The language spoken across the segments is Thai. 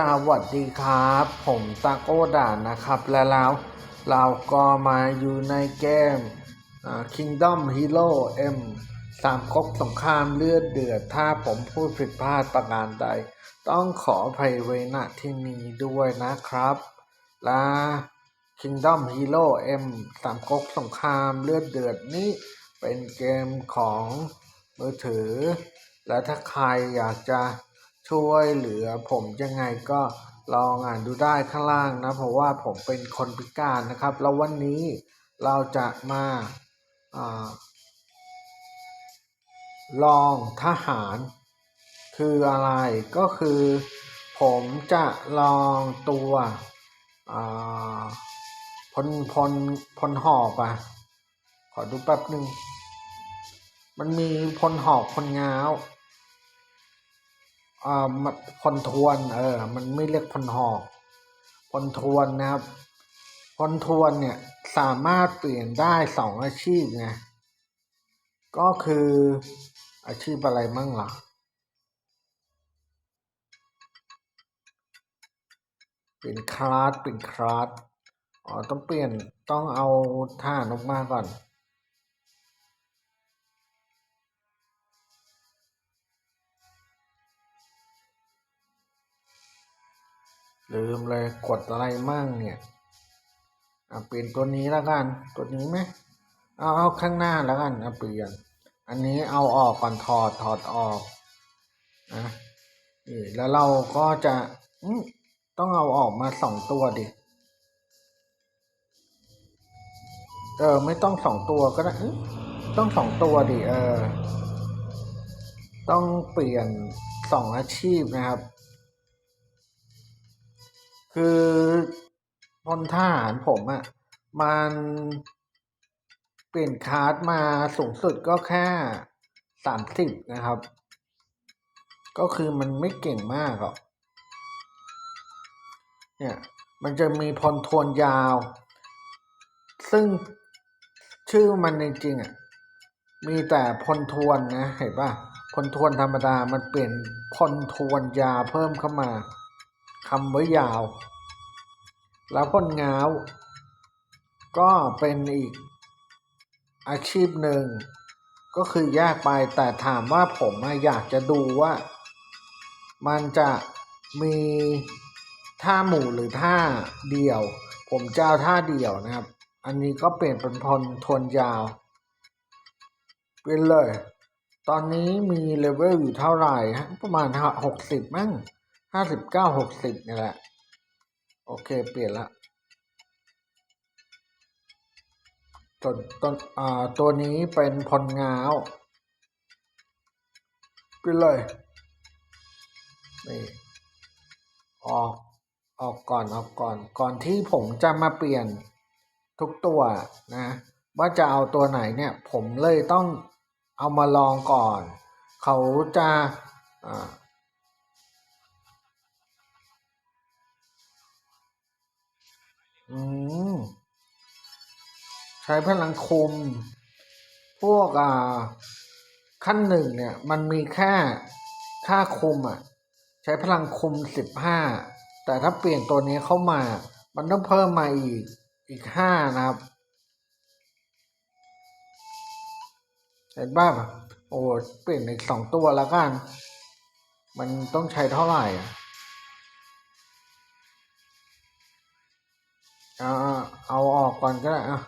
สวัสดีครับ ผมตาโก้ด่านนะครับ และแล้วเราก็มาอยู่ในเกม Kingdom Hero M สามก๊กสงครามเลือดเดือด ถ้าผมพูดผิดพลาดประการใด ต้องขออภัยไว้ณที่นี้ด้วยนะครับ และ Kingdom Hero M สามก๊กสงครามเลือดเดือดนี้เป็นเกมของมือถือ และถ้าใครอยากจะ ช่วยเหลือผมยังไงก็ลองอ่านดูได้ข้างล่างนะ เพราะว่าผมเป็นคนพิการนะครับ แล้ววันนี้เราจะมาอาลองทหาร คืออะไรก็คือ ผมจะลองตัวพลพลพลหอกอะ ขอดูแป๊บหนึ่ง มันมีพลหอกพลง้าว อ่ามันพลทวน เออ มันไม่เรียกพลหอกพลทวนนะครับพลทวนเนี่ยสามารถเปลี่ยนได้สองอาชีพไงก็คืออาชีพอะไรมั่งล่ะเป็นคลาสเป็นคลาสอ๋อต้องเปลี่ยนต้องเอาท่านกมาก่อน ลืมเลยกดอะไรมั่งเนี่ยอะเปลี่ยนตัวนี้แล้วกันตัวนี้ไหมเอาเอาข้างหน้าแล้วกันเอะเปลี่ยน อันนี้เอาออกก่อนถอดถอดออกนะนี่แล้วเราก็จะต้องเอาออกมาสองตัวดิเออไม่ต้องสองตัวก็ได้ต้องสองตัวดิเออ ต้องเปลี่ยนสองอาชีพนะครับ คือพลทหารผมอะ่ะ มันเปลี่ยนคาร์ดมาสูงสุดก็แค่สามสิบนะครับ ก็คือมันไม่เก่งมากหรอกเนี่ยมันจะมีพลทวนยาว ซึ่งชื่อมันจริงๆอะมีแต่พลทวนนะเห็นป่ะพลทวนธรรมดามันเปลี่ยนพลทวนยาเพิ่มเข้ามา คำไว้ยาว แล้วพลง้าว ก็เป็นอีกอาชีพหนึ่ง ก็คือแยกไปแต่ถามว่าผมอยากจะดูว่า มันจะมีท่าหมู่หรือท่าเดี่ยว ผมจะเอาท่าเดี่ยวนะครับ อันนี้ก็เปลี่ยนเป็นพลทวนยาวเปลี่ยนเลย ตอนนี้มีเลเวลอยู่เท่าไหร่ ประมาณหกสิบมั้ง ห้าสิบเก้าหกสิบนี่แหละ โอเค เปลี่ยนละตัวตัวอ่าตัวนี้เป็นพลงาวเปลี่ยนเลยนี่ออกออกก่อนออกก่อน ก่อนที่ผมจะมาเปลี่ยนทุกตัวนะ ว่าจะเอาตัวไหนเนี่ย ผมเลยต้องเอามาลองก่อน เขาจะอ่า อืมใช้พลังคุมพวกอ่า ขั้นหนึ่งเนี่ย มันมีแค่ค่าคุมอะ ใช้พลังคุมสิบห้าแต่ถ้าเปลี่ยนตัวนี้เข้ามา มันต้องเพิ่มมาอีกอีกห้านะครับ เห็นบ้างโอ้เปลี่ยนอีกสองตัวแล้วกัน มันต้องใช้เท่าไหร่ เอาเอาออกก่อนก็ได้อะ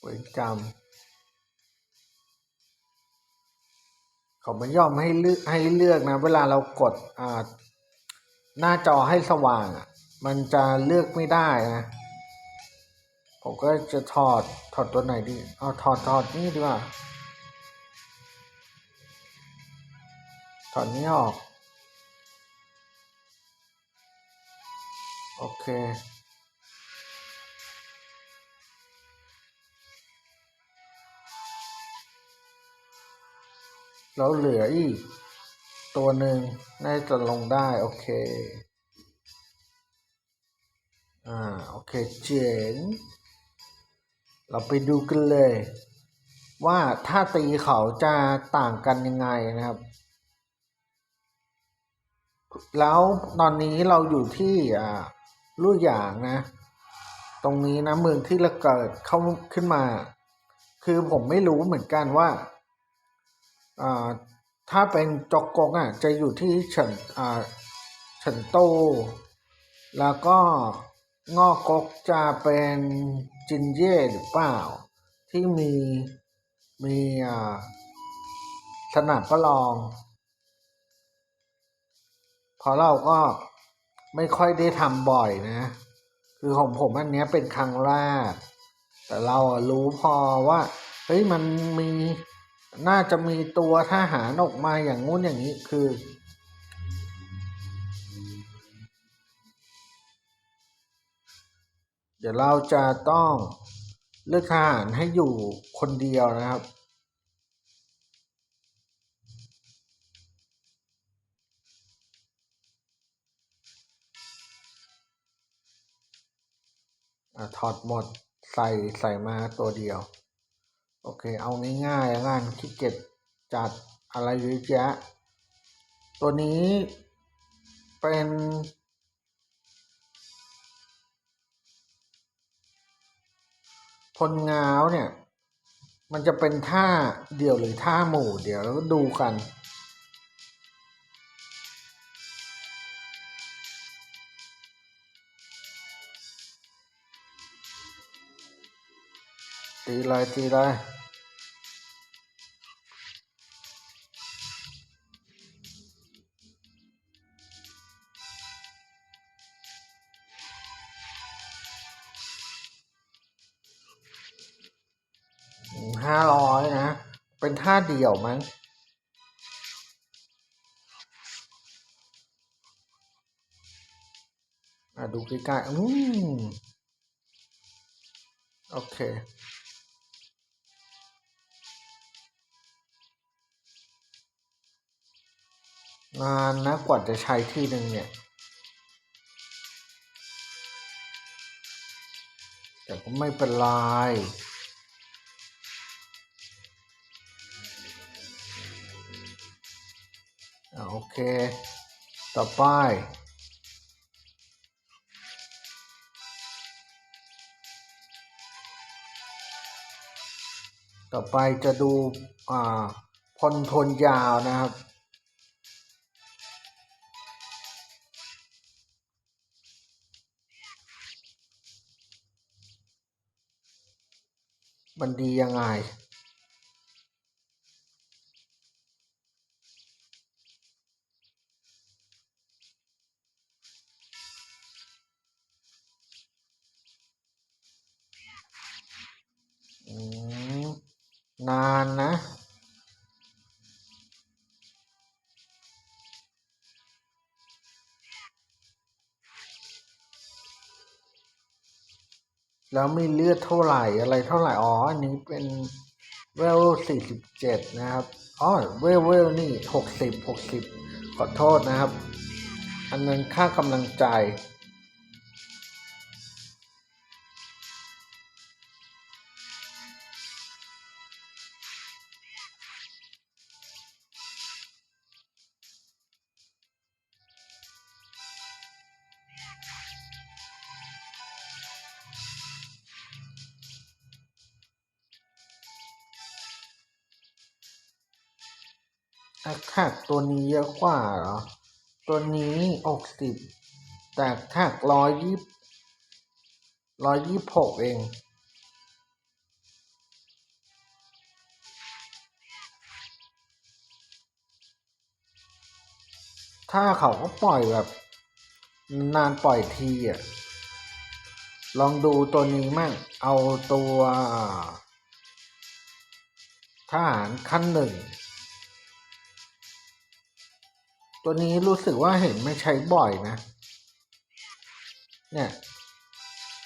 เวรกรรมเขาไม่ยอมให้เลือกให้เลือกนะ เวลาเรากดอ่า หน้าจอให้สว่างอะ มันจะเลือกไม่ได้นะ ผมก็จะถอดถอดตัวไหนดี เอาถอดถอดนี่ดีกว่า ถอดนี้ออก โอเคแล้วเหลืออีก ตัวหนึ่งน่าจะลงได้ โอเค อ่า โอเค เจ๋ง เราไปดูกันเลย ว่าถ้าตีเขาจะต่างกันยังไงนะครับ แล้วตอนนี้เราอยู่ที่อ่าลู่หยางนะ ตรงนี้นะเมืองที่เราเกิดเข้าขึ้นมา คือผมไม่รู้เหมือนกันว่าอ่า ถ้าเป็นจกกงอะจะอยู่ที่เฉินอ่าเฉินโต แล้วก็งอกกจะเป็นจินเย่หรือเปล่า ที่มีมีอ่าสนามประลองเพราะเราก็ไม่ค่อยได้ทำบ่อยนะ คือของผมอันนี้เป็นครั้งแรก แต่เรารู้พอว่า เฮ้ยมันมี น่าจะมีตัวทหารออกมาอย่างงู้นอย่างนี้คือ เดี๋ยวเราจะต้องเลือกทหารให้อยู่คนเดียวนะครับอะถอดหมดใส่ใส่มาตัวเดียว โอเค เอาง่ายๆแล้วกันขี้เกียจจัดอะไรเยอะแยะ ตัวนี้เป็นพลงาวเนี่ย มันจะเป็นท่าเดี่ยวหรือท่าหมู่เดี๋ยวเราดูกัน ตีเลยตีเลย เป็นท่าเดียวมั้งดูใกล้ๆอืมโอเคงานนะกว่าจะใช้ที่หนึ่งเนี่ย แต่ก็ไม่เป็นไร อ่าโอเค ต่อไป ต่อไปจะดูอ่าพลทนยาวนะครับมันดียังไง นานนะ แล้วมีเลือดเท่าไหร่อะไรเท่าไหร่ อ๋อ อันนี้เป็นเวลสี่สิบเจ็ดนะครับ อ๋อ เวลเวลนี่หกสิบหกสิบขอโทษนะครับ อันนั้นค่ากำลังใจ อคแท็กตัวนี้เยอะกว่าเหรอ ตัวนี้หกสิบแต่แท็กร้อยยี่ร้อยยี่หกเองถ้าเขาก็ปล่อยแบบ นานปล่อยทีอะ ลองดูตัวนี้มั่ง เอาตัวทหารขั้นหนึ่ง ตัวนี้รู้สึกว่าเห็นไม่ใช้บ่อยนะ เนี่ย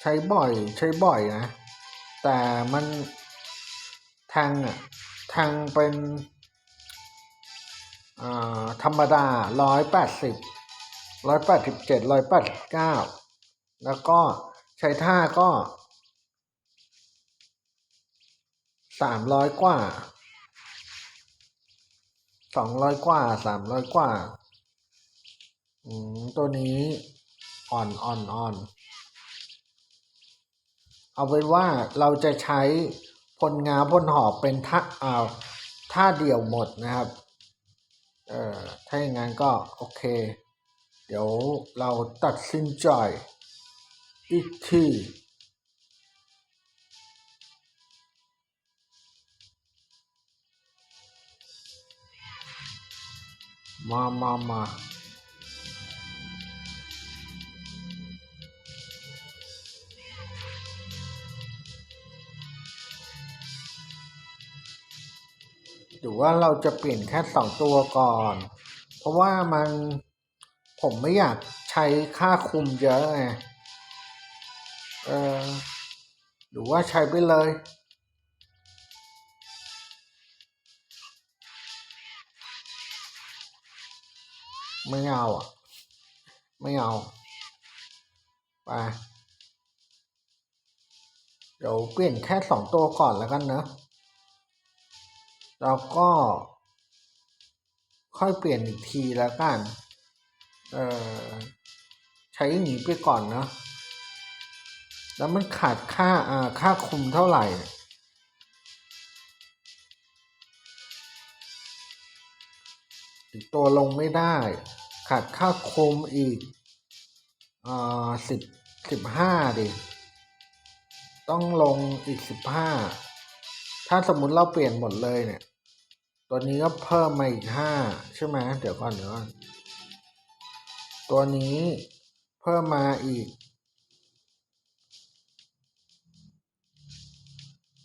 ใช้บ่อยใช้บ่อยนะ แต่มันแทงอะแทงเป็นธรรมดาร้อยแปดสิบร้อยแปดสิบเจ็ดร้อยแปดสิบเก้าแล้วก็ใช้ท่าก็สามร้อยกว่าสองร้อยกว่าสามร้อยกว่า อืมตัวนี้อ่อนอ่อนอ่อนเอาเป็นว่าเราจะใช้พลงาพลหอบเป็นท่าอ่าท่าเดี่ยวหมดนะครับ เอ่อถ้าอย่างนั้นก็โอเค เดี๋ยวเราตัดสินใจอีกทีมามามา หรือว่าเราจะเปลี่ยนแค่สองตัวก่อน เพราะว่ามันผมไม่อยากใช้ค่าคุมเยอะไงเออหรือว่าใช้ไปเลยไม่เอาอะ ไม่เอา ไป เดี๋ยวเปลี่ยนแค่สองตัวก่อนแล้วกันเนะ แล้วก็ค่อยเปลี่ยนอีกทีแล้วกัน เออใช้อย่างนี้ไปก่อนเนาะ แล้วมันขาดค่าอ่าค่าคุมเท่าไหร่ อีกตัวลงไม่ได้ ขาดค่าคุมอีกอ่าสิบสิบห้าดิ ต้องลงอีกสิบห้า ถ้าสมมุติเราเปลี่ยนหมดเลยเนี่ย ตัวนี้ก็เพิ่มมาอีกห้าใช่ไหมเดี๋ยวก่อนเดี๋ยวก่อน ตัวนี้เพิ่มมาอีก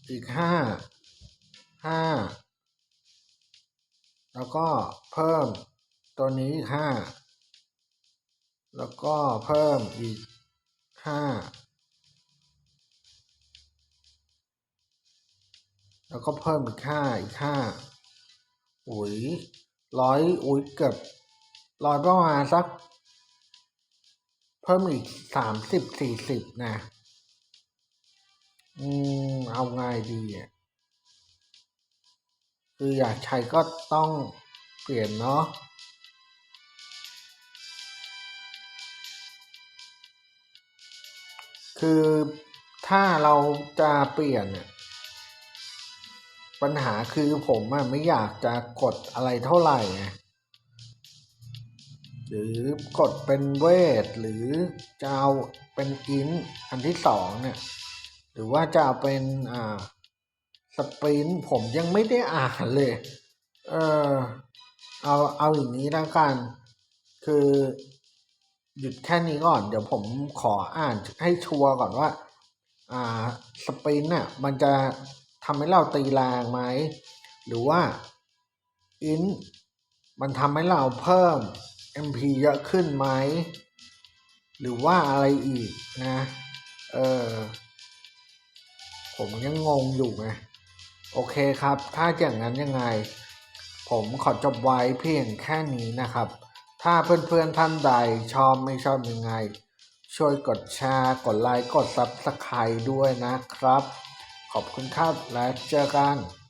อีกห้าห้าแล้วก็เพิ่มตัวนี้อีกห้าแล้วก็เพิ่มอีกห้า แล้วก็เพิ่มอีกห้าอีกห้าอุ้ยร้อยอุ้ยเกือบร้อยประมาณสัก เพิ่มอีกสามสิบสี่สิบนะ อืม เอาไงดีอะคืออยากใช้ก็ต้องเปลี่ยนเนาะคือถ้าเราจะเปลี่ยนเนี่ย ปัญหาคือผมอะไม่อยากจะกดอะไรเท่าไหร่ไงหรือกดเป็นเวท หรือจะเอาเป็นอินอันที่สองเนี่ย หรือว่าจะเอาเป็นอ่าสปรินผมยังไม่ได้อ่านเลย เออเอาเอาอย่างนี้ล้วกัน คือหยุดแค่นี้ก่อน เดี๋ยวผมขออ่านให้ชัวร์ก่อนว่า อ่า สปรินต์น่ะ มันจะ ทำให้เราตีแรงไหม หรือว่าอินมันทำให้เราเพิ่ม MP เยอะขึ้นไหม หรือว่าอะไรอีกนะ เออ ผมยังงงอยู่ไง โอเคครับ ถ้าอย่างนั้นยังไง ผมขอจบไว้เพียงแค่นี้นะครับ ถ้าเพื่อนๆท่านใดชอบไม่ชอบยังไง ช่วยกดแชร์ กดไลค์ กด Subscribe ด้วยนะครับ ขอบคุณครับและเจอกัน